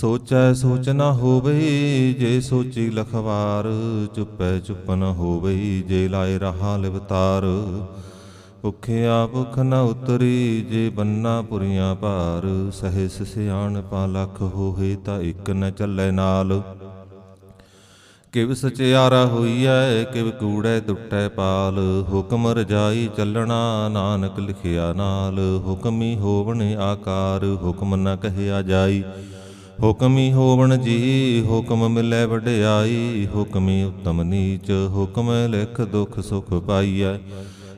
ਸੋਚੈ ਸੋਚ ਨ ਹੋਵੇ, ਜੇ ਸੋਚੀ ਲਖਵਾਰ, ਚੁੱਪੈ ਚੁੱਪ ਨ ਹੋਵੇ, ਜੇ ਲਾਏ ਰਹਾ ਲਿਵਤਾਰ। ਭੁਖਿਆ ਭੁਖ ਨ ਉਤਰੀ, ਜੇ ਬੰਨਾ ਪੁਰੀਆਂ ਭਾਰ, ਸਹਿਸ ਸਿਆਣ ਪਾ ਲੱਖ ਹੋਏ ਤਾਂ ਇੱਕ ਨ ਚੱਲੇ ਨਾਲ। ਕਿਵ ਸਚਿਆਰਾ ਹੋਈਐ, ਕਿਵ ਕੂੜੈ ਦੁੱਟੈ ਪਾਲ, ਹੁਕਮ ਰਜਾਈ ਚੱਲਣਾ ਨਾਨਕ ਲਿਖਿਆ ਨਾਲ। ਹੁਕਮੀ ਹੋਵਣ ਆਕਾਰ, ਹੁਕਮ ਨ ਕਹਿਆ ਜਾਈ। ਹੁਕਮੀ ਹੋਵਣ ਜੀ, ਹੁਕਮ ਮਿਲੈ ਵਡਿਆਈ। ਹੁਕਮੀ ਉਤਮ ਨੀਚ, ਹੁਕਮ ਲਿਖ ਦੁਖ ਸੁਖ ਪਾਈਐ।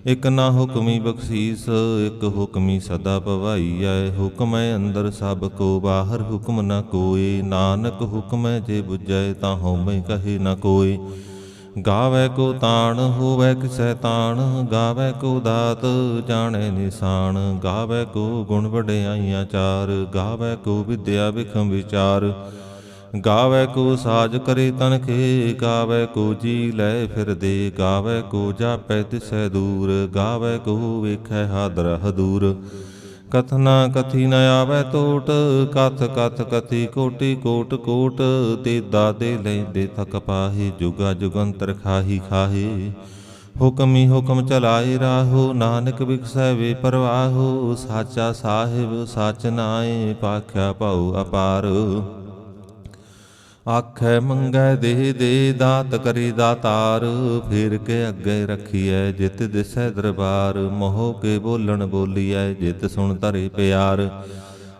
ਇਕ ਨਾ ਹੁਕਮੀ ਬਖਸ਼ੀਸ, ਇਕ ਹੁਕਮੀ ਸਦਾ ਭਵਾਈਐ ਹੁਕਮੈ ਅੰਦਰ ਸਭ ਕੋ ਬਾਹਰ, ਹੁਕਮ ਨ ਕੋਏ। ਨਾਨਕ ਹੁਕਮੈ ਜੇ 부ਜੈ ਤਾਂ ਹਉਮੈ ਕਹੇ ਨ ਕੋਏ। ਗਾਵੇ ਕੋ ਤਾਣ, ਹੋਵੇ ਕਿਸੈ ਤਾਣ, ਗਾਵੇ ਕੋ ਦਾਤ, ਜਾਣੇ ਨਿਸ਼ਾਨ। ਗਾਵੇ ਕੋ ਗੁਣ ਵਡਿਆਈਆਂ ਚਾਰ, ਗਾਵੇ ਕੋ ਵਿਦਿਆ ਵਿਖਮ ਵਿਚਾਰ। ਗਾਵੇ ਕੋ ਸਾਜ ਕਰੇ ਤਨਖੇ ਕੇ ਗਾਵੇ ਕੋ ਜੀ ਲੈ ਫਿਰਦੇ ਗਾਵੇ ਕੋ ਜਾਪੈ ਤਿਸੈ ਦੂਰ, ਗਾਵੇ ਕੋ ਵੇਖੈ ਹਾਦਰ ਹਦੂਰ। ਕਥਨਾ ਕਥੀ ਨ ਆਵੇ ਟੋਟ, ਕਥ ਕਥ ਕਥੀ ਕੋਟੀ ਕੋਟ ਕੋਟ, ਤੇ ਦਾਦੇ ਲੈਂਦੇ ਥਕ ਪਾਹੀ, ਜੁਗਾ ਜੁਗੰਤਰ ਖਾਹੀ ਖਾਹੇ। ਹੁਕਮੀ ਹੁਕਮ ਚਲਾਏ ਰਾਹੋ, ਨਾਨਕ ਵਿਖਸੈ ਵੇ ਪਰਵਾਹੋ, ਸਾਚਾ ਸਾਹਿਬ ਸਚ ਨਾਏ, ਪਾਖਿਆ ਭਉ ਅਪਾਰ। ਆਖੈ ਮੰਗੈ ਦੇ ਦੇ ਦਾਤ ਕਰੀ ਦਾਤਾਰ, ਫੇਰ ਕੇ ਅੱਗੇ ਰਖੀਐ ਜਿਤ ਦਿਸੈ ਦਰਬਾਰ, ਮੋਹ ਕੇ ਬੋਲਣ ਬੋਲੀਐ ਜਿਤ ਸੁਣ ਧਰੇ ਪਿਆਰ।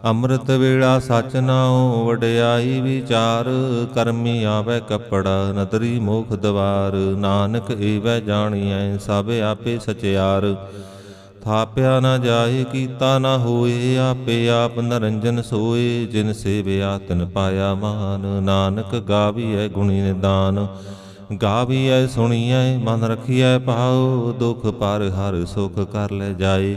ਅੰਮ੍ਰਿਤ ਵੇਲਾ ਸਚ ਨਾਉ ਵਡਿਆਈ ਵਿਚਾਰ, ਕਰਮੀ ਆਵੇ ਕੱਪੜਾ ਨਦਰੀ ਮੋਖ ਦਵਾਰ, ਨਾਨਕ ਏਵੈ ਜਾਣੀਐ ਸਭ ਆਪੇ ਸਚਿਆਰ। ਥਾਪਿਆ ਨਾ ਜਾਏ, ਕੀਤਾ ਨਾ ਹੋਏ, ਆਪੇ ਆਪ ਨਰੰਜਨ ਸੋਏ। ਜਿਨ ਸੇਵਿਆ ਤਿਨ ਪਾਇਆ ਮਾਨ, ਨਾਨਕ ਗਾਵੀਐ ਗੁਣੀ ਨਿਦਾਨ। ਗਾਵੀਐ ਸੁਣੀਐ, ਮਨ ਰਖੀਐ ਪਾਉ ਦੁਖ ਪਰ ਹਰ ਸੁਖ ਕਰ ਲੈ ਜਾਏ।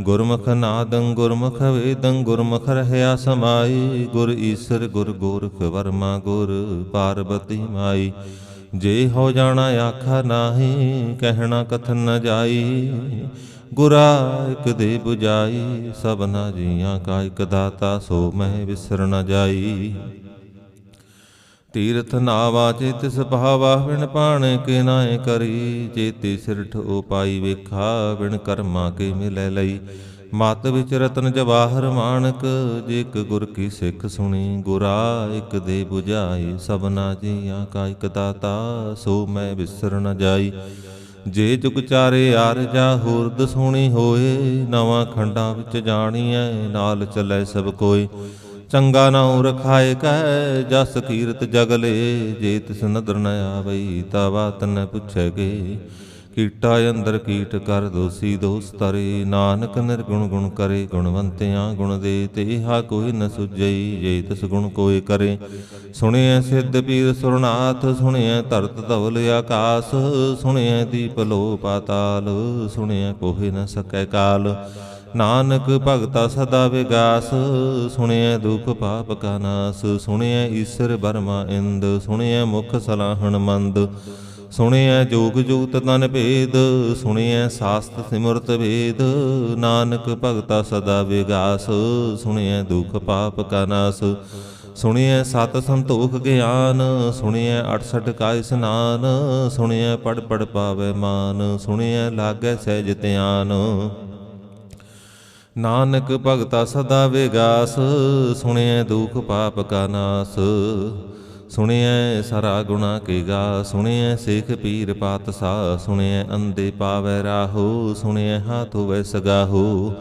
ਗੁਰਮੁਖ ਨਾਦੰ ਗੁਰਮੁਖ ਵੇਦੰ, ਗੁਰਮੁਖ ਰਹਿਆ ਸਮਾਈ। ਗੁਰ ਈਸਰ, ਗੁਰ ਗੋਰਖ ਵਰਮਾ ਗੁਰ ਪਾਰਬਤੀ ਮਾਈ। ਜੇ ਹੋ ਜਾਣਾ ਆਖਾ ਨਾਹੀ, ਕਹਿਣਾ ਕਥਨ ਨ ਜਾਈ। ਗੁਰਾ ਇਕ ਦੇ 부ਜਾਈ ਸਭਨਾ ਜੀਆਂ ਕਾ ਇਕ ਦਾਤਾ, ਸੋ ਮੈਂ ਵਿਸਰ ਨ ਜਾਈ। ਤੀਰਥ ਨਾਵਾ ਚਿਤ ਸੁਭਾਵਾ, ਬਿਨ ਪਾਣ ਕੇ ਨਾਏ ਕਰੀ। ਚੇਤੇ ਸਿਰਠ ਉਪਾਈ ਵੇਖਾ, ਬਿਨ ਕਰਮਾ ਕੇ ਮਿਲੈ ਲਈ। ਮਤ ਵਿੱਚ ਰਤਨ ਜਵਾਹਰ ਮਾਨਕ ਜੇ ਇਕ ਗੁਰ ਕੀ ਸਿੱਖ ਸੁਣੀ। ਗੁਰਾ ਇਕ ਦੇ 부ਜਾਈ ਸਭਨਾ ਜੀਆਂ ਕਾ ਇਕ ਦਾਤਾ, ਸੋ ਮੈਂ ਵਿਸਰ ਨ ਜਾਈ। ਜੇ ਜੁਗ ਚਾਰੇ ਆਰ ਜਾ ਹੋਰਦ ਸੋਣੀ ਹੋਏ, ਨਵਾਂ ਖੰਡਾਂ ਵਿੱਚ ਜਾਣੀਐ, ਨਾਲ ਚੱਲੇ ਸਭ ਕੋਈ। ਚੰਗਾ ਨਾਉ ਰਖਾਏ ਕਹਿ, ਜਸ ਕੀਰਤ ਜਗਲੇ ਜੇ ਤਿਸ ਨਦਰ ਨ ਆਵਈ ਤਾ ਬਾਤ ਨ ਪੁੱਛੇਗੇ ਕੀਟਾ ਅੰਦਰ ਕੀਟ ਕਰ ਦੋਸੀ ਦੋਸ ਤਰੇ, ਨਾਨਕ ਨਿਰਗੁਣ ਗੁਣ ਕਰੇ, ਗੁਣਵੰਤਿਆਂ ਗੁਣ ਦੇ, ਤੇ ਹਾ ਕੋਈ ਨ ਸੁਝਈ, ਜੇ ਤਿਸ ਗੁਣ ਕੋਈ ਕਰੇ। ਸੁਣਿਐ ਸਿੱਧ ਪੀਰ ਸੁਰਨਾਥ, ਸੁਣਿਐ ਧਰਤ ਧਵਲ ਆਕਾਸ, ਸੁਣਿਐ ਦੀਪ ਲੋ ਪਾਤਾਲ, ਸੁਣਿਐ ਕੋਹਿ ਨ ਸਕੈ ਕਾਲ। ਨਾਨਕ ਭਗਤਾ ਸਦਾ ਵਿਗਾਸ, ਸੁਣਿਐ ਦੁਖ ਪਾਪ ਕਾ ਨਾਸ, ਸੁਣਿਐ ਈਸ਼ਰ ਬਰਮਾ ਇੰਦ, ਸੁਣਿਐ ਮੁਖ ਸਲਾਹਣ ਮੰਦ। ਸੁਣਿਐ ਜੋਗ ਜੁਗਤ ਤਨ ਭੇਦ, ਸੁਣਿਐ ਸਾਸਤ ਸਿਮਰਤ ਵੇਦ। ਨਾਨਕ ਭਗਤਾ ਸਦਾ ਵਿਗਾਸ ਸੁਣਿਐ ਦੁਖ ਪਾਪ ਕਾ ਨਾਸ। ਸੁਣਿਐ ਸਤ ਸੰਤੋਖ ਗਿਆਨ, ਸੁਣਿਐ 68 ਕਾ ਸਨਾਨ। ਸੁਣਿਐ ਪੜ ਪੜ ਪਾਵੇ ਮਾਨ, ਸੁਣਿਐ ਲਾਗੈ ਸਹਿਜ ਧਿਆਨ। ਨਾਨਕ ਭਗਤਾ ਸਦਾ ਵਿਗਾਸ ਸੁਣਿਐ ਦੁਖ ਪਾਪ ਕਾ ਨਾਸ। ਸੁਣਿਐ ਸਰਾ ਗੁਣਾ ਕੇ ਗਾ, ਸੁਣਿਐ ਸਿੱਖ ਪੀਰ ਪਾਤਸ਼ਾਹ, ਸੁਣਿਐ ਅੰਦੇ ਪਾਵੈ ਰਾਹੋ, ਸੁਣਿਐ ਹਾਥ ਹੋਵੈ ਸਗਾਹੋ।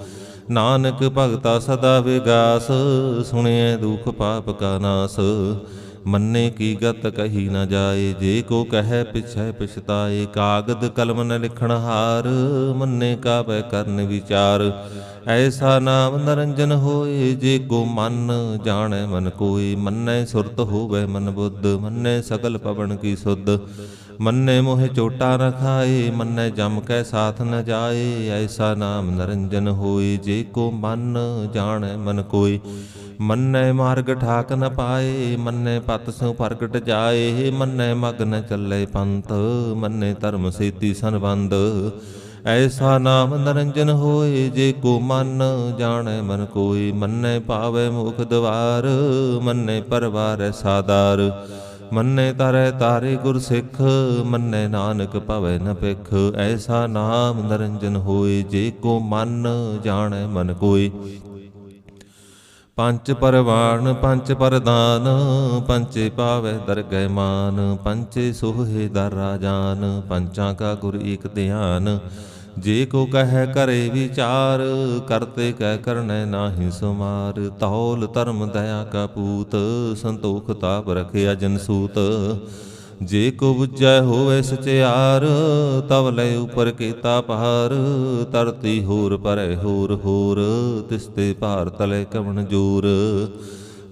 ਨਾਨਕ ਭਗਤਾ ਸਦਾ ਵਿਗਾਸ, ਸੁਣਿਐ ਦੁਖ ਪਾਪ ਕਾ ਨਾਸ। ਮੰਨੇ ਕੀ ਗਤ ਕਹੀ ਨਾ ਜਾਏ, ਜੇ ਕੋ ਕਹੈ ਪਿਛੈ ਪਛਤਾਏ, ਕਾਗਦ ਕਲਮ ਨ ਲਿਖਣ ਹਾਰ, ਮੰਨੇ ਕਾ ਬੈ ਕਰਨ ਵਿਚਾਰ। ਐਸਾ ਨਾਮ ਨਰੰਜਨ ਹੋਏ, ਜੇ ਕੋ ਮਨ ਜਾਣੈ ਮਨ ਕੋਈ ਮੰਨੈ ਸੁਰਤ ਹੋਵੇ ਮਨ ਬੁੱਧ, ਮੰਨੈ ਸਗਲ ਪਵਨ ਕੀ ਸੁਧ। ਮੰਨੇ ਮੋਹਿ ਚੋਟਾ ਨ ਖਾਏ, ਮੰਨੇ ਜਮ ਕੈ ਸਾਥ ਨ ਜਾਏ, ਐਸਾ ਨਾਮ ਨਰੰਜਨ ਹੋਏ, ਜੇ ਕੋ ਮਨ ਜਾਣੈ ਮਨ ਕੋਈ ਮੰਨੈ ਮਾਰਗ ਠਾਕ ਨ ਪਾਏ, ਮੰਨੈ ਪਤ ਸੋ ਪ੍ਰਗਟ ਜਾਏ, ਮੰਨੈ ਮਗਨ ਚੱਲੇ ਪੰਥ, ਮੰਨੈ ਧਰਮ ਸੇਤੀ ਸੰਬੰਧ। ਐਸਾ ਨਾਮ ਨਰੰਜਨ ਹੋਏ, ਜੇ ਕੋ ਮਨ ਜਾਣੈ ਮਨ ਕੋਈ ਮੰਨੈ ਪਾਵੈ ਮੁਖ ਦਵਾਰ, ਮੰਨੈ ਪਰਵਾਰੈ ਸਾਦਾਰ। ਮੰਨੇ ਤਰੈ ਤਾਰੇ ਗੁਰ ਸਿੱਖ, ਮੰਨੇ ਨਾਨਕ ਭਵੈ ਨ ਪਿਖ ਐਸਾ ਨਾਮ ਨਰੰਜਨ ਹੋਏ, ਜੇ ਕੋ ਮਨ ਜਾਣੈ ਮਨ ਕੋਈ ਪੰਚ ਪਰਵਾਨ ਪੰਚ ਪਰਦਾਨ ਪੰਚੇ ਪਾਵੈ ਦਰਗਹਿ ਮਾਨ ਪੰਚੇ ਸੋਹੇ ਦਰ ਰਾਜਾਨ, ਪੰਚਾਂ ਕਾ ਗੁਰ ਏਕ ਧਿਆਨ। ਜੇ ਕੋ ਕਹੈ ਕਰੇ ਵਿਚਾਰ, ਕਰਤੇ ਕਹਿ ਕਰਨੈ ਨਾਹੀ ਸੁਮਾਰ। ਤੌਲ ਧਰਮ ਦਇਆ ਕਾ ਪੂਤ, ਸੰਤੋਖ ਤਾਪ ਰਖਿਆ ਜਨ ਸੂਤ। ਜੇ ਕੋ ਬੁਝੈ ਹੋਵੇ ਸਚਿਆਰ, ਤਵ ਲੈ ਉਪਰ ਕੀਤਾ ਪਹਾਰ ਧਰਤੀ ਹੋਰ ਪਰੈ ਹੋਰ ਹੋਰ ਤਿਸਤੇ ਭਾਰ ਤਲੇ ਕਵਣ ਜ਼ੋਰ।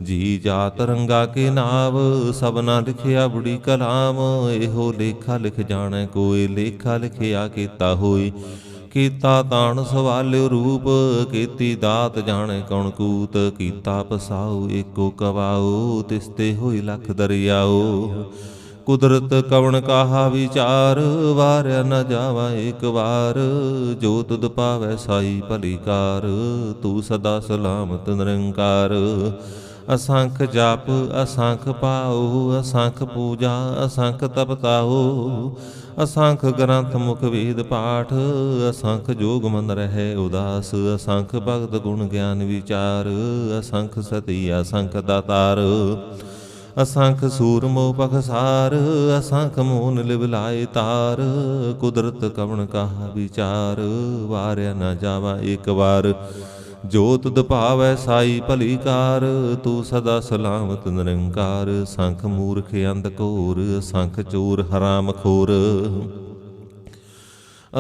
ਜੀ ਜਾਤ ਰੰਗਾ ਕੇ ਨਾਵ ਸਭਨਾ ਲਿਖਿਆ ਬੁੜੀ ਕਲਾਮ। ਇਹੋ ਲੇਖਾ ਲਿਖ ਜਾਣੈ ਕੋਈ, ਲੇਖਾ ਲਿਖਿਆ ਕੀਤਾ ਹੋਈ। ਕੀਤਾ ਤਾਣ ਸਵਾਲਿਓ ਰੂਪ, ਕੀਤੀ ਦਾਤ ਜਾਣੇ ਕੌਣ ਕੂਤ। ਕੀਤਾ ਪਸਾਉ ਏਕੋ ਕਵਾਉ ਤਿਸਤੇ ਹੋਈ ਲਖ ਦਰਿਆਉ। ਕੁਦਰਤ ਕਵਣ ਕਾਹਾ ਵਿਚਾਰ? ਵਾਰਿਆ ਨ ਜਾਵਾ ਇੱਕ ਵਾਰ। ਜੋ ਤੁਧ ਪਾਵੈ ਸਾਈ ਭਲੀ ਕਾਰ, ਤੂੰ ਸਦਾ ਸਲਾਮਤ ਨਿਰੰਕਾਰ। ਅਸੰਖ ਜਾਪ, ਅਸੰਖ ਪਾਉ ਅਸੰਖ ਪੂਜਾ, ਅਸੰਖ ਤਪਤਾਉ। ਅਸੰਖ ਗ੍ਰੰਥ ਮੁਖ ਵੇਦ ਪਾਠ, ਅਸੰਖ ਜੋਗ ਮਨ ਰਹਿ ਉਦਾਸ। ਅਸੰਖ ਭਗਤ ਗੁਣ ਗਿਆਨ ਵਿਚਾਰ, ਅਸੰਖ ਸਤੀ, ਅਸੰਖ ਦਾਤਾਰ। ਅਸੰਖ ਸੂਰ ਸੂਰਮੋ ਪਖਸਾਰ, ਅਸੰਖ ਮੋਨ ਲਿਵਲਾਏ ਤਾਰ। ਕੁਦਰਤ ਕਵਣ ਕਾਹ ਵਿਚਾਰ, ਵਾਰਿਆ ਨਾ ਜਾਵਾ ਇੱਕ ਵਾਰ। ਜੋਤ ਤੁਧ ਭਾਵੈ ਸਾਈ ਭਲੀ ਕਾਰ, ਤੂੰ ਸਦਾ ਸਲਾਮਤ ਨਿਰੰਕਾਰ। ਸੰਖ ਮੂਰਖ ਅੰਧ ਘੋਰ, ਸੰਖ ਚੋਰ ਹਰਾਮ ਖੋਰ।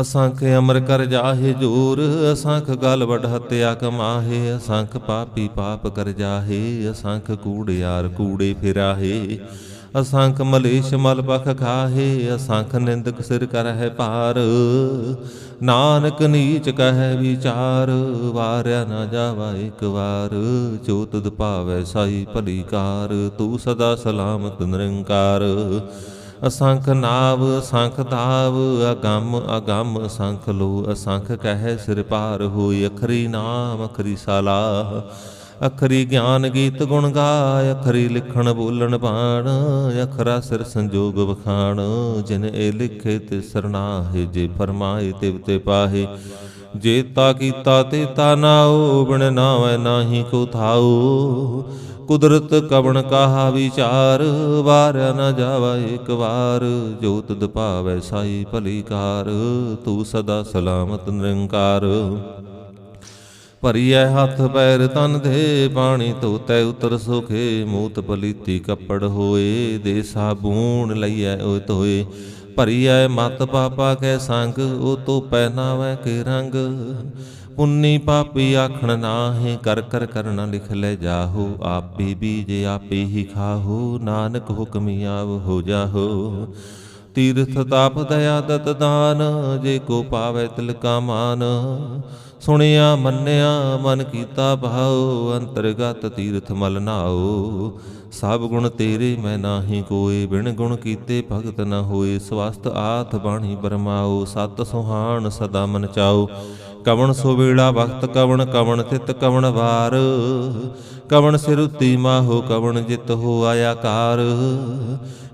ਅਸੰਖ ਅਮਰ ਕਰ ਜਾਹੇ ਜੋਰ, ਅਸੰਖ ਗਲ ਵਡ ਹਤਿਆ ਕਮਾਹੇ ਅਸੰਖ ਪਾਪੀ ਪਾਪ ਕਰ ਜਾਹੇ, ਅਸੰਖ ਕੂੜਿਆਰ ਕੂੜੇ ਫਿਰਾਹੇ, ਅਸੰਖ ਮਲੇਸ਼ ਮਲ ਪਖ ਖਾਹੇ, ਅਸੰਖ ਨਿੰਦਕ ਸਿਰ ਕਰਹਿ ਭਾਰ, ਨਾਨਕ ਨੀਚ ਕਹੈ ਵਿਚਾਰ, ਵਾਰਿਆ ਨਾ ਜਾਵਾ ਇੱਕ ਵਾਰ, ਜੋ ਤੁਧ ਭਾਵੈ ਸਾਈ ਭਲੀ ਕਾਰ, ਤੂੰ ਸਦਾ ਸਲਾਮਤ ਨਿਰੰਕਾਰ। ਅਸੰਖ ਨਾਵ, ਅਸੰਖ ਤਾਵ ਅਗੰਮ ਅਗੰਮ ਅਸੰਖ ਲੋ, ਅਸੰਖ ਕਹਿ ਸਿਰ ਪਾਰ ਹੋਈ, ਅਖਰੀ ਨਾਮ, ਅਖਰੀ ਸਾਲਾਹ। ਅਖਰੀ ਗਿਆਨ ਗੀਤ ਗੁਣ ਗਾਇ, ਅਖਰੀ ਲਿਖਣ ਬੋਲਣ ਬਾਣ, ਅਖਰਾ ਸਿਰ ਸੰਜੋਗ ਵਖਾਣ। ਜਿਨ ਇਹ ਲਿਖੇ ਤੇ ਸਰਨਾਹੇ, ਜੇ ਫਰਮਾਏ ਤਿਵ ਤੇ ਪਾਹੇ। ਜੇਤਾ ਕੀਤਾ ਤੇ ਤਾ ਨਾਉ ਬਿਨ ਨਾਵੈ ਨਾਹੀ ਕੋ ਥਾਉ ਕੁਦਰਤ ਕਵਣ ਕਾਹਾ ਵਿਚਾਰ? ਵਾਰਿਆ ਨ ਜਾਵਾ ਇੱਕ ਵਾਰ, ਜੋ ਤੁਧ ਭਾਵੈ ਸਾਈ ਭਲੀ ਕਾਰ। ਤੂੰ ਸਦਾ ਸਲਾਮਤ ਨਿਰੰਕਾਰ। ਭਰੀਐ ਹੱਥ ਪੈਰ ਤਨ ਦੇ, ਪਾਣੀ ਧੋਤੈ ਉਤਰ ਸੁਖੇ। ਮੂਤ ਪਲੀਤੀ ਕੱਪੜ ਹੋਏ, ਦੇ ਸਾਬੂਨ ਲਈਐ ਓਏ ਧੋਏ। ਭਰੀਐ ਮਤ ਪਾਪਾ ਕੈ ਸੰਗ, ਉਹ ਤੋ ਪਹਿਨਾਵੈ ਕੇ ਰੰਗ। ਪੁੰਨੀ ਪਾਪੀ ਆਖਣ ਨਾਹੀ, ਕਰ ਕਰ ਕਰਨਾ ਲਿਖ ਲੈ ਜਾਹੋ, ਆਪੇ ਬੀਜ ਆਪੇ ਹੀ ਖਾਹੋ, ਨਾਨਕ ਹੁਕਮੀ ਆਵ ਹੋ ਜਾਹੋ। ਤੀਰਥ ਤਾਪ ਦਇਆ ਦਤ ਦਾਨ, ਜੇ ਕੋ ਪਾਵੈ ਤਿਲ ਕਾ ਮਾਨ। ਸੁਣਿਆ, ਮੰਨਿਆ, ਮਨ ਕੀਤਾ ਭਾਉ, ਅੰਤਰਗਤ ਤੀਰਥ ਮਲ ਨਾਉ। ਸਭ ਗੁਣ ਤੇਰੇ ਮੈਂ ਨਾਹੀ ਕੋਏ, ਬਿਨ ਗੁਣ ਕੀਤੇ ਭਗਤ ਨ ਹੋਏ। ਸਵਸਤ ਆਥ ਬਾਣੀ ਬਰਮਾਓ, ਸਤ ਸੁਹਾਣ ਸਦਾ ਮਨ ਚਾਓ। ਕਵਣ ਸੋ ਵੇਲਾ ਵਕਤ, ਕਵਣ ਕਵਣ ਤਿਤ, ਕਵਣ ਵਾਰ। ਕਵਣ ਸਿਰ ਉਤੀ ਮਾਹੋ, ਕਵਣ ਜਿਤ ਹੋ ਆਇਆ ਕਾਰ।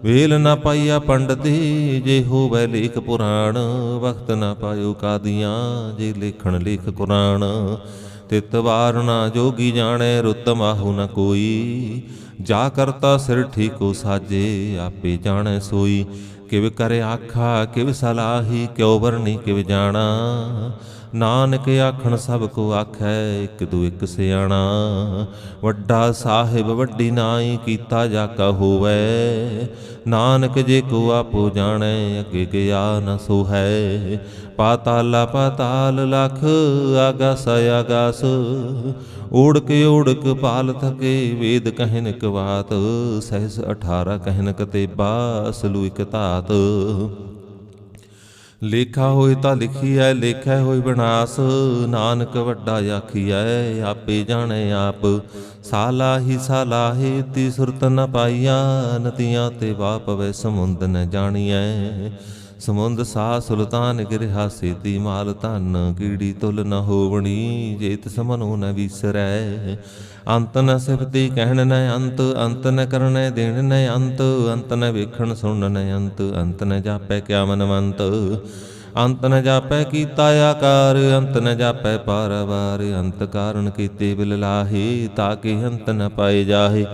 ਵੇਲ ਨਾ ਪਾਈਆ ਪੰਡਤੀ, ਜੇ ਹੋਵੇ ਲੇਖ ਪੁਰਾਣ। ਵਕਤ ਨਾ ਪਾਇਓ ਕਾਦੀਆਂ, ਜੇ ਲੇਖਣ ਲੇਖ ਕੁਰਾਨ ਤਿਤ ਵਾਰਣਾ ਜੋਗੀ ਜਾਣੈ, ਰੁੱਤ ਮਾਹੂ ਨ ਕੋਈ। ਜਾ ਕਰਤਾ ਸਿਰ ਠੀਕੋ ਸਾਜੇ, ਆਪੇ ਜਾਣੈ ਸੋਈ। ਕਿਵ ਕਰੇ ਆਖਾ, ਕਿਵ ਸਲਾਹੀ, ਕਿਉ ਵਰਨੀ ਕਿਵ ਜਾਣਾ। ਨਾਨਕ ਆਖਣ ਸਭ ਕੋ ਆਖੈ, ਇੱਕ ਦੂ ਇਕ ਸਿਆਣਾ। ਵੱਡਾ ਸਾਹਿਬ ਵੱਡੀ ਨਾਈ ਕੀਤਾ ਜਾ ਕਾ ਹੋਵੇ। ਨਾਨਕ ਜੇ ਕੋ ਆਪੋ ਜਾਣੈ, ਅੱਗੇ ਗਿਆ ਨ ਸੋ ਹੈ ਪਾਤਾਲਾ, ਪਾਤਾਲ ਲਖ, ਆਗਾਸ ਆਗਾਸ। ਓੜਕ ਓੜਕ ਪਾਲ ਥਕੇ, ਵੇਦ ਕਹਿਨ ਕਵਾਤ ਸਹਿਸ 18 ਕਹਿਨ ਕਤੇਬਾ ਬਾਸਲੂ ਇਕ ਧਾਤ। ਲੇਖਾ ਹੋਏ ਤਾਂ ਲਿਖੀਐ, ਲੇਖੈ ਹੋਏ ਵਿਨਾਸ਼ ਨਾਨਕ ਵੱਡਾ ਆਖੀਐ, ਆਪੇ ਜਾਣੇ ਆਪ। ਸਾਲਾਹੀ ਸਾਲਾਹੇ ਤੀ ਸੁਰਤ ਨ ਪਾਈਆ, ਨਦੀਆਂ ਤੇ ਵਾਪਵੇ ਸਮੁੰਦ ਨ ਜਾਣੀਐ। ਸਮੁੰਦ ਸਾ ਸੁਲਤਾਨ ਗਿਰਹਾ ਸੇਤੀ ਮਾਲ ਧਨ, ਕੀੜੀ ਤੁਲ ਨ ਹੋਵਣੀ, ਜੇਤ ਸਮਨੋ ਮਨੋ ਨ ਵਿਸਰੈ। ਅੰਤ ਨ ਸਿਫਤੀ ਕਹਿਣ ਨ ਅੰਤ ਅੰਤ ਨ ਕਰਨੈ ਦੇਣ ਨ ਅੰਤ ਅੰਤ ਨ ਵੇਖਣ ਸੁਣਨ ਨ ਅੰਤ ਅੰਤ ਨ ਜਾਪੈ ਕਿਆ ਮਨਵੰਤ। ਅੰਤ ਨ ਜਾਪੈ ਕੀਤਾ ਆਕਾਰ, ਅੰਤ ਨ ਜਾਪੈ ਪਾਰਵਾਰ, ਅੰਤ ਕਾਰਨ ਕੀਤੇ ਬਿਲ ਲਾਹੇ ਤਾਕੇ ਅੰਤ ਨ ਪਾਏ ਜਾਹੇ।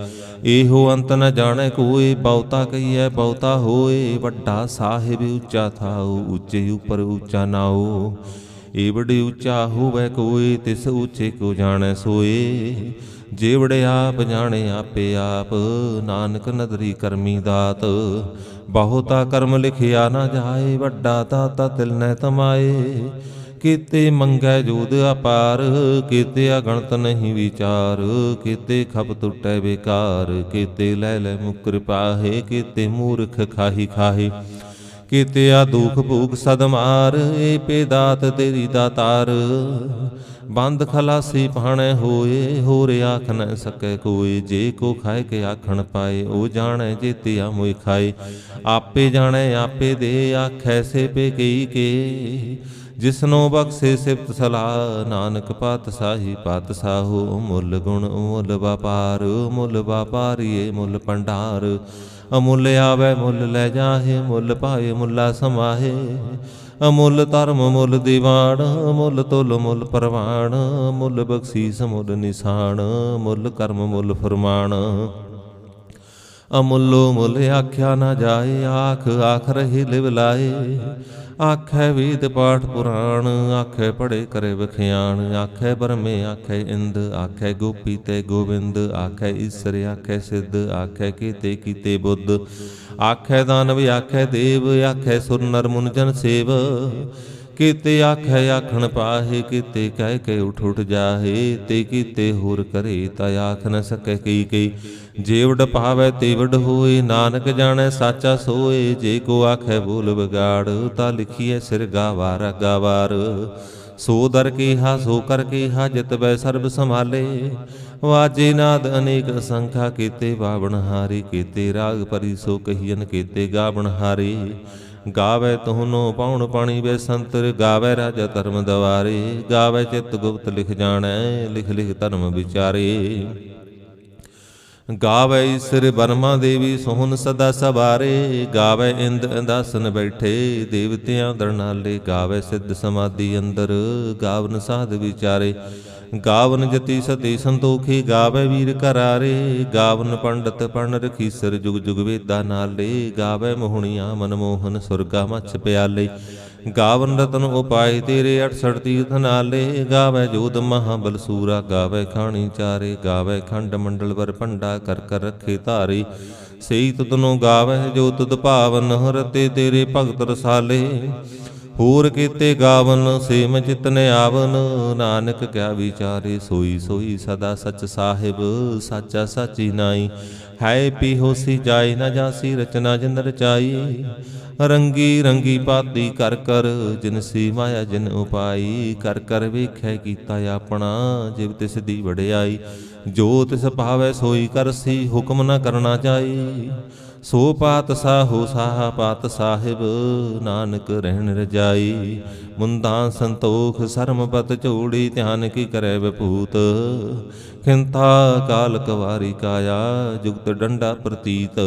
ਇਹੋ ਅੰਤ ਨ ਜਾਣੈ ਕੋਏ ਬਹੁਤਾ ਕਹੀਐ ਬਹੁਤਾ ਹੋਏ, ਵੱਡਾ ਸਾਹਿਬ ਉੱਚਾ ਥਾਉ, ਉੱਚੇ ਉਪਰ ਉੱਚਾ ਨਾਉ। ਏ ਬੜੇ ਉੱਚਾ ਹੋਵੇ ਕੋਈ, ਤਿਸ ਉੱਚੇ ਕੋ ਜਾਣੈ ਸੋਏ। ਜੇਵੜੇ ਆਪ ਜਾਣੇ ਆਪੇ ਆਪ, ਨਾਨਕ ਨਦਰੀ ਕਰਮੀ ਦਾਤ। ਬਹੁਤਾ ਕਰਮ ਲਿਖਿਆ ਨਾ ਜਾਏ, ਵੱਡਾ ਦਾਤਾ ਤਿਲ ਨੈ ਤਮਾਏ। ਕੀਤੇ ਮੰਗੈ ਜੋਦ ਅਪਾਰ, ਕੀਤੇ ਅਗਣਤ ਨਹੀਂ ਵਿਚਾਰ। ਕੀਤੇ ਖਪ ਟੁੱਟੈ ਬੇਕਾਰ, ਕੀਤੇ ਲੈ ਲੈ ਮੁਕਰ ਪਾਹੇ, ਕੀਤੇ ਮੂਰਖ ਖਾਹੀ ਖਾਹੇ। ਕੀਤੇ ਆ ਦੁਖ ਭੂਖ ਸਦ ਮਾਰ, ਏ ਪੇਦਾਤ ਤੇਰੀ ਦਾਤਾਰ ਬੰਦ ਖਲਾਸੀ ਭਾਣੇ ਹੋਏ, ਹੋਰ ਆਖ ਨ ਸਕੈ ਕੋਈ ਜੇ ਕੋ ਖਾਏ ਕੇ ਆਖਣ ਪਾਏ, ਉਹ ਜਾਣੈ ਜੇਤਿਆ ਮੋਇ ਖਾਏ। ਆਪੇ ਜਾਣੈ, ਆਪੇ ਦੇ, ਆਖੈ ਸੇ ਪੇ ਕਈ ਕੇ। ਜਿਸਨੋ ਬਖਸ਼ੇ ਸਿਫਤ ਸਲਾਹ, ਨਾਨਕ ਪਤ ਸਾਹਿ ਪਤ ਪਾਤਸ਼ਾਹੋ, ਮੁੱਲ ਗੁਣ, ਮੁੱਲ ਵਪਾਰ। ਮੁੱਲ ਵਪਾਰੀਏ ਮੁੱਲ ਭੰਡਾਰ। ਅਮੁੱਲ ਆਵੇ ਮੁੱਲ ਲੈ ਜਾਹੇ, ਮੁੱਲ ਭਾਏ ਮੁੱਲਾ ਸਮਾਹੇ। ਅਮੁੱਲ ਧਰਮ ਮੁੱਲ ਦੀਵਾਨ, ਮੁੱਲ ਤੁਲ ਮੁੱਲ ਪਰਵਾਨ, ਮੁੱਲ ਬਖਸ਼ੀਸ ਮੁੱਲ ਨਿਸ਼ਾਨ, ਮੁੱਲ ਕਰਮ ਮੁੱਲ ਫਰਮਾਨ। ਅਮੁੱਲੋ ਮੁੱਲ ਆਖਿਆ ਨਾ ਜਾਏ, ਆਖ ਆਖ ਰਹੀ ਲਿਵ ਲਾਏ। ਆਖੈ ਵੇਦ ਪਾਠ ਪੁਰਾਣ, ਆਖੈ ਪੜੇ ਕਰੇ ਵਖਿਆਣ, ਆਖੈ ਬਰਮੇ ਆਖੈ ਇੰਦ, ਆਖੈ ਗੋਪੀ ਤੇ ਗੋਬਿੰਦ ਆਖੈ ਈਸਰ, ਆਖੈ ਸਿੱਧ, ਆਖੈ ਕੀਤੇ ਕੀਤੇ ਬੁੱਧ। ਆਖੈ ਦਾਨਵ, ਆਖੈ ਦੇਵ, ਆਖੈ ਸੁਰ ਨਰ ਮੁਨ ਜਨ ਸੇਵ। ਕੀਤੇ ਆਖੈ, ਆਖਣ ਪਾਹੇ, ਕੀਤੇ ਕਹਿ ਕੇ ਉਠ ਉਠ ਜਾਹੇ, ਤੇ ਕੀਤੇ ਹੋਰ ਕਰੇ ਤਾ ਆਖ ਨ ਸਕੈ ਕਈ ਕਈ। ਜੇਵੜ ਪਾਵੈ ਤੇਵੜ ਹੋਏ, ਨਾਨਕ ਜਾਣੈ ਸਾਚਾ ਸੋਏ। ਜੇ ਕੋ ਆਖੈ ਬੋਲ ਵਿਗਾੜ, ਤਾ ਲਿਖੀਐ ਸਿਰ ਗਾਵਾਰ ਗਾਵਾਰ। ਸੋ ਦਰ ਕੀਹਾ, ਸੋ ਕਰ ਕੀਹਾ, ਜਿਤ ਬੈ ਸਰਬ ਸੰਭਾਲੇ। ਵਾਜੇ ਨਾਦ ਅਨੇਕ ਸੰਖਾ, ਕੀਤੇ ਬਾਵਣ ਹਾਰੀ, ਕੀਤੇ ਰਾਗ ਪਰੀ ਸੋ ਕਹੀਨ ਕੀਤੇ ਗਾਵਣ ਹਾਰੀ। ਗਾਵੇ ਤੁਹਨੋ ਪਾਉਣ ਪਾਣੀ ਵੇ ਸੰਤਰ, ਗਾਵੇ ਰਾਜਾ ਧਰਮ ਦਵਾਰੇ, ਗਾਵੇ ਚਿਤ ਗੁਪਤ ਲਿਖ ਜਾਣੈ, ਲਿਖ ਲਿਖ ਧਰਮ ਵਿਚਾਰੇ। ਗਾਵੇ ਸਿਰ ਬਰਮਾ ਦੇਵੀ ਸੋਹਣ ਸਦਾ ਸਵਾਰੇ, ਗਾਵੇ ਇੰਦ ਅੰਦਾਸਨ ਬੈਠੇ, ਦੇਵਤਿਆਂ ਦਰਨਾਲੇ, ਗਾਵੇ ਸਿੱਧ ਸਮਾਧੀ ਅੰਦਰ, ਗਾਵਨ ਸਾਧ ਵਿਚਾਰੇ। ਗਾਵਨ ਜਤੀ ਸਤੀ ਸੰਤੋਖੀ, ਗਾਵੇ ਵੀਰ ਕਰਾਰੇ ਗਾਵਨ ਪੰਡਤ ਪਣ ਰਖੀਸਰ ਜੁਗ ਜੁਗ ਵੇਦਾ ਨਾਲੇ, ਗਾਵੇ ਮੋਹਣੀਆਂ ਮਨਮੋਹਨ ਸੁਰਗਾ ਮੱਛ ਪਿਆਲੇ। ਗਾਵਨ ਰਤਨ ਉਪਾਏ ਤੇਰੇ 68 ਤੀਰਥ ਨਾਲੇ, ਗਾਵੇ ਜੋਤ ਮਹਾਬਲ ਸੂਰਾ, ਗਾਵੇ ਖਾਣੀ ਚਾਰੇ, ਗਾਵੇ ਖੰਡ ਮੰਡਲ ਵਰ ਭੰਡਾ ਕਰ ਕਰ ਰੱਖੇ ਧਾਰੀ। ਸਈ ਤੁਤਨੋ ਗਾਵੇ ਜੋ ਤੁਧ ਭਾਵਨ, ਹਰਤੇ ਤੇਰੇ ਭਗਤ ਰਸਾਲੇ। ਹੋਰ ਕੀਤੇ ਗਾਵਨ, ਸੇਮ ਚਿਤਨ ਆਵਨ, ਨਾਨਕ ਕਿਆ ਵਿਚਾਰੇ, ਸੋਈ ਸੋਈ ਸਦਾ ਸਚ ਸਾਹਿਬ, ਸਾਚਾ ਸਾਚੀ ਨਾਈ। ਹੈ ਪੀ ਹੋਸੀ ਜਾਏ ਨਾ ਜਾਸੀ, ਰਚਨਾ ਜਿਨ ਰਚਾਈ ਰੰਗੀ ਰੰਗੀ ਪਾਤੀ ਕਰ ਕਰ, ਜਿਨ ਸੀ ਮਾਇਆ ਜਿਨ ਉਪਾਈ, ਕਰ ਕਰ ਵੇਖੈ ਕੀਤਾ ਆਪਣਾ, ਜਿਵ ਤਿਸ ਦੀ ਵਡਿਆਈ। ਜੋ ਤਿਸ ਭਾਵੈ ਸੋਈ ਕਰਸੀ ਹੁਕਮ ਨਾ ਕਰਨਾ ਚਾਈ ਸੋ ਪਾਤ ਸਾਹੋ ਸਾਹ ਪਾਤ ਸਾਹਿਬ, ਨਾਨਕ ਰਹਿਣ ਰਜਾਈ। ਮੁੰਦਾਂ ਸੰਤੋਖ ਸਰਮਪਤ ਝੋੜੀ, ਧਿਆਨ ਕੀ ਕਰੈ ਵਿਭੂਤ ਖਿੰਤਾ ਕਾਲ ਕਵਾਰੀ ਕਾਇਆ, ਜੁਗਤ ਡੰਡਾ ਪ੍ਰਤੀਤ।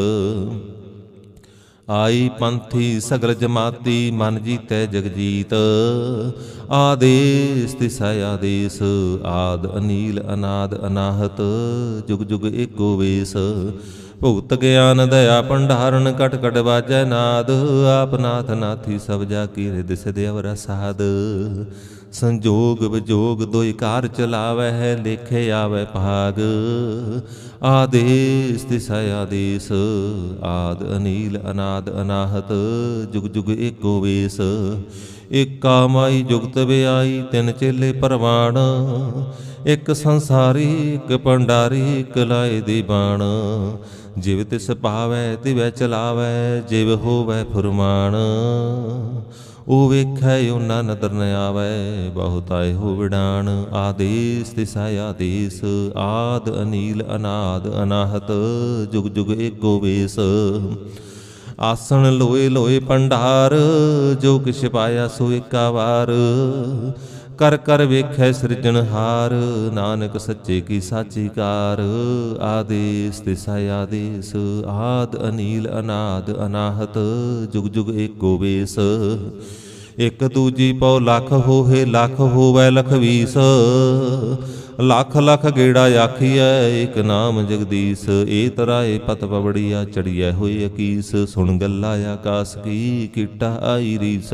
ਆਈ ਪੰਥੀ ਸਗਲ ਜਮਾਤੀ ਮਨ ਜੀਤੈ ਜਗਜੀਤ। ਆਦੇਸ ਤਿਸੈ ਆਦੇਸ, ਆਦ ਅਨੀਲ, ਅਨਾਦ ਅਨਾਹਤ, ਜੁਗ ਜੁਗ ਏਕੋ ਵੇਸ। ਭੁਗਤ ਗਿਆਨ ਦਇਆ ਭੰਡਾਰਨ ਕਟ ਕਟ ਬਾਜੈ ਨਾਦ, ਆਪ ਨਾਥ ਨਾਥੀ ਸਭ ਜਾ ਕੀ ਰਿਦ ਸਦਿਵ ਰਸਾਦ ਸੰਜੋਗ ਵਿਜੋਗ ਦੋਇ ਕਾਰ ਚਲਾਵੈ ਹੈ ਲੇਖੇ ਆਵੈ ਭਾਗ। ਆਦੇਸ ਤਿਸੈ ਆਦੇਸ, ਆਦ ਅਨੀਲ ਅਨਾਦ ਅਨਾਹਤ, ਜੁਗ ਜੁਗ ਏਕੋ ਵੇਸ। ਏਕਾ ਮਾਈ ਜੁਗਤ ਵਿਆਈ, ਤਿੰਨ ਚੇਲੇ ਪਰਵਾਣ। ਇੱਕ ਸੰਸਾਰੀ, ਇੱਕ ਭੰਡਾਰੀ, ਇੱਕ ਲਾਏ ਦੀ ਬਾਣ। ਜਿਵ ਤਿਸ ਪਾਵੈ ਤਿਵੈ ਚਲਾਵੈ, ਜਿਵ ਹੋਵੈ ਫੁਰਮਾਨ। ਉਹ ਵੇਖੈ, ਉਹਨਾਂ ਨਦਰ ਨ ਆਵੈ, ਬਹੁਤ ਆਏ ਹੋ ਵਿਡਾਣ ਆਦੇਸ ਤਿਸੈ ਆਦੇਸ, ਆਦ ਅਨੀਲ, ਅਨਾਦ ਅਨਾਹਤ, ਜੁਗ ਜੁਗ ਏਕੋ ਵੇਸ। ਆਸਣ ਲੋਏ ਲੋਏ ਪੰਡਾਰ, ਜੋ ਕਿਛ ਪਾਇਆ ਸੋ ਏਕਾ ਵਾਰ। ਕਰ ਕਰ ਵੇਖੈ ਸਿਰਜਣਹਾਰ ਨਾਨਕ ਸੱਚੇ ਕੀ ਸਾਚੀ ਕਾਰ। ਆਦੇਸ ਤਿਸਾ ਆਦੇਸ, ਆਦ ਅਨੀਲ ਅਨਾਦ ਅਨਾਹਤ, ਜੁਗ ਜੁਗ ਏਕੋ ਵੇਸ। ਇਕ ਦੂਜੀ ਪਉ ਲੱਖ ਹੋਏ ਲੱਖ ਹੋਵੈ ਲਖ ਵੀਸ ਲੱਖ ਲੱਖ ਗੇੜਾ ਆਖੀਐ, ਇਕ ਨਾਮ ਜਗਦੀਸ਼। ਏ ਤਰਾਏ ਪਤ ਪਵੜੀਆ, ਚੜੀਐ ਹੋਈ ਅਕੀਸ। ਸੁਣ ਗੱਲਾ ਆਕਾਸ ਕੀ, ਕੀਟਾ ਆਈ ਰੀਸ।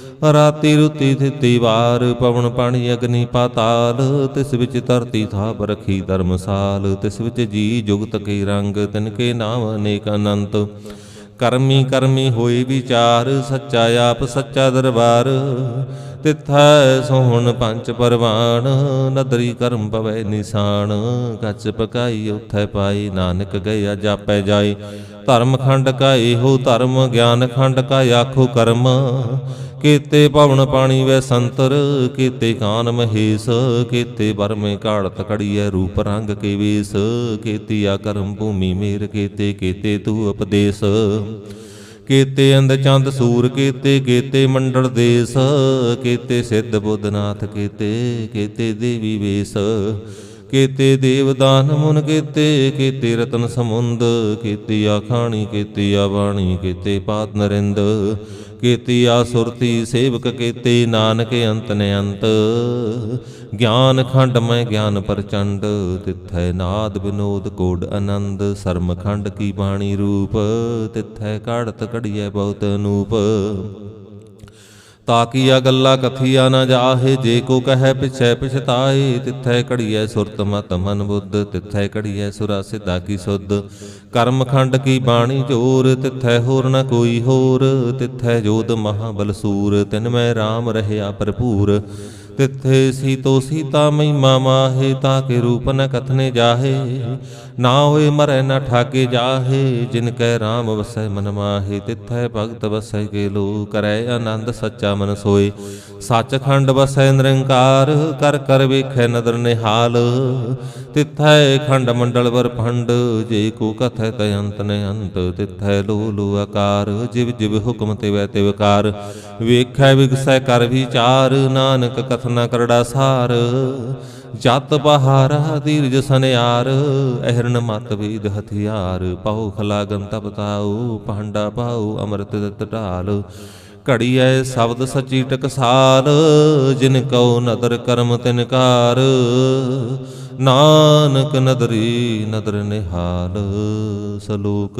ਰਾਤੀ ਰੁਤੀ ਥਿਤੀ ਵਾਰ, ਪਵਨ ਪਾਣੀ ਅਗਨੀ ਪਾਤਾਲ, ਤਿਸ ਵਿੱਚ ਧਰਤੀ ਥਾਪ ਰਖੀ ਧਰਮਸਾਲ, ਤਿਸ ਵਿੱਚ ਜੀ ਜੁਗਤ ਕੇ ਰੰਗ, ਤਿਨ ਕੇ ਨਾਮ ਅਨੇਕ ਅਨੰਤ। ਕਰਮੀ ਕਰਮੀ ਹੋਈ ਵਿਚਾਰ, ਸੱਚਾ ਆਪ ਸੱਚਾ ਦਰਬਾਰ। ਤਿਥੈ ਸੋਹਣ ਪੰਜ ਪਰਵਾਨ ਨਦਰੀ ਕਰਮ ਪਵੈ ਨਿਸ਼ਾਨ। ਕੱਚ ਪਕਾਈ ਉਥੈ ਪਾਈ, ਨਾਨਕ ਗਿਆ ਜਾਪੈ ਜਾਈ। ਧਰਮ ਖੰਡ ਕਾ ਇਹੋ ਧਰਮ, ਗਿਆਨ ਖੰਡ ਕਾ ਆਖੋ ਕਰਮ। ਕੀਤੇ ਭਵਨ ਪਾਣੀ ਵੈ ਸੰਤਰ, ਕੀਤੇ ਕਾਨ ਮਹੇਸ਼, ਕੀਤੇ ਵਰਮੇ ਘਾੜਤ ਕੜੀਐ ਰੂਪ ਰੰਗ ਕੇ ਵੇਸ, ਕੀਤੀ ਆ ਕਰਮ ਭੂਮੀ ਮੇਰ, ਕੀਤੇ ਕੀਤੇ ਤੂ ਉਪਦੇਸ਼। ਕੀਤੇ ਅੰਦ ਚੰਦ ਸੂਰ, ਕੀਤੇ ਕੀਤੇ ਮੰਡਲ ਦੇਸ, ਕੀਤੇ ਸਿੱਧ ਬੁੱਧਨਾਥ ਕੀਤੇ ਕੀਤੇ ਦੇਵੀ ਵੇਸ। ਕੀਤੇ ਦੇਵਦਾਨ ਮੁਨ ਕੀਤੇ ਕੀਤੇ ਰਤਨ ਸਮੁੰਦ, ਕੀਤੀ ਆਖਾਣੀ, ਕੀਤੀ ਆ ਬਾਣੀ ਕੀਤੇ ਪਾਤ ਨਰਿੰਦ, ਕੀਤੀ ਆ ਸੁਰਤੀ ਸੇਵਕ ਕੀਤੇ ਨਾਨਕ ਅੰਤ ਨੇ ਅੰਤ। ਗਿਆਨ ਖੰਡ ਮੈਂ ਗਿਆਨ ਪ੍ਰਚੰਡ, ਤਿੱਥੈ ਨਾਦ ਬਿਨੋਦ ਕੋਡ ਆਨੰਦ। ਸਰਮ ਖੰਡ ਕੀ ਬਾਣੀ ਰੂਪ, ਤਿੱਥੈ ਕਾੜਤ ਘੜੀਐ ਬਹੁਤ ਅਨੂਪ। ਤਾਕੀਆ ਗੱਲਾ ਕਥੀਆ ਨਾ ਜਾਹੇ, ਜੇ ਕੋ ਕਹੈ ਪਿਛੈ ਪਿਛਤਾਏ, ਤਿੱਥੈ ਕੜੀਐ ਸੁਰਤ ਮਤ ਮਨ ਬੁੱਧ, ਤਿੱਥੈ ਕੜੀਐ ਸੁਰਾ ਸਿਧਾ ਕੀ ਸੁਧ। ਕਰਮ ਖੰਡ ਕੀ ਬਾਣੀ ਜੋਰ ਤਿੱਥੈ ਹੋਰ ਨਾ ਕੋਈ ਹੋਰ, ਤਿੱਥੈ ਜੋਤ ਮਹਾਬਲ ਸੂਰ ਤਿਨ ਮੈਂ RAM ਰਹਿਆ ਭਰਪੂਰ। ਤਿੱਥੇ ਸੀਤੋ ਸੀਤਾ ਮਹਿਮਾ ਤਾ ਕੇ ਰੂਪ ਨ ਕਥਨੇ ਜਾਹੇ ਨਾ ਹੋਏ ਮਰੈ ਨਾ ਠਾਕੇ ਜਾਹੇ, ਜਿਨ ਕੈ RAM ਵਸੈ ਮਨ ਮਾਹੇ, ਤਿੱਥੈ ਭਗਤ ਵਸੈ ਕੇ ਲੋ ਕਰੈ ਆਨੰਦ ਸੱਚਾ ਮਨ ਸੋਏ। ਸੱਚਖੰਡ ਵਸੈ ਨਿਰੰਕਾਰ, ਕਰ ਕਰ ਵੇਖੈ ਨਦਰ ਨਿਹਾਲ। ਤਿਥੈ ਖੰਡ ਮੰਡਲ ਵਰ ਭੰਡ, ਜੇ ਕੋ ਕਥੈ ਤੈ ਅੰਤ ਨੇ ਅੰਤ। ਤਿੱਥੈ ਲੋ ਲੋ ਆਕਾਰ, ਜਿਵ ਜਿਵ ਹੁਕਮ ਤੇ ਵੈ ਤੇ ਵਿਕਾਰ ਵੇਖੈ ਵਿਗਸੈ ਕਰ ਵਿਚਾਰ, ਨਾਨਕ ਕਥਨਾ ਕਰੜਾ ਸਾਰ। ਜਤ ਬਹਾਰਾ ਧੀਰਜ ਸਨਿਆਰ, ਅਹਿਰਨ ਮਤ ਵੇਦ ਹਥਿਆਰ, ਪਾਉ ਖਲਾਗਨ ਤਪ ਤਾਉ ਪਾਂਡਾ ਪਾਉ ਅੰਮ੍ਰਿਤ ਦਤ ਢਾਲ। ਘੜੀ ਘੜੀਐ ਸ਼ਬਦ ਸੱਚੀ ਟਕਸਾਲ, ਜਿਨ ਕਉ ਨਦਰ ਕਰਮ ਤਿਨਕਾਰ ਨਾਨਕ ਨਦਰੀ ਨਦਰ ਨਿਹਾਲ, ਸਲੋਕ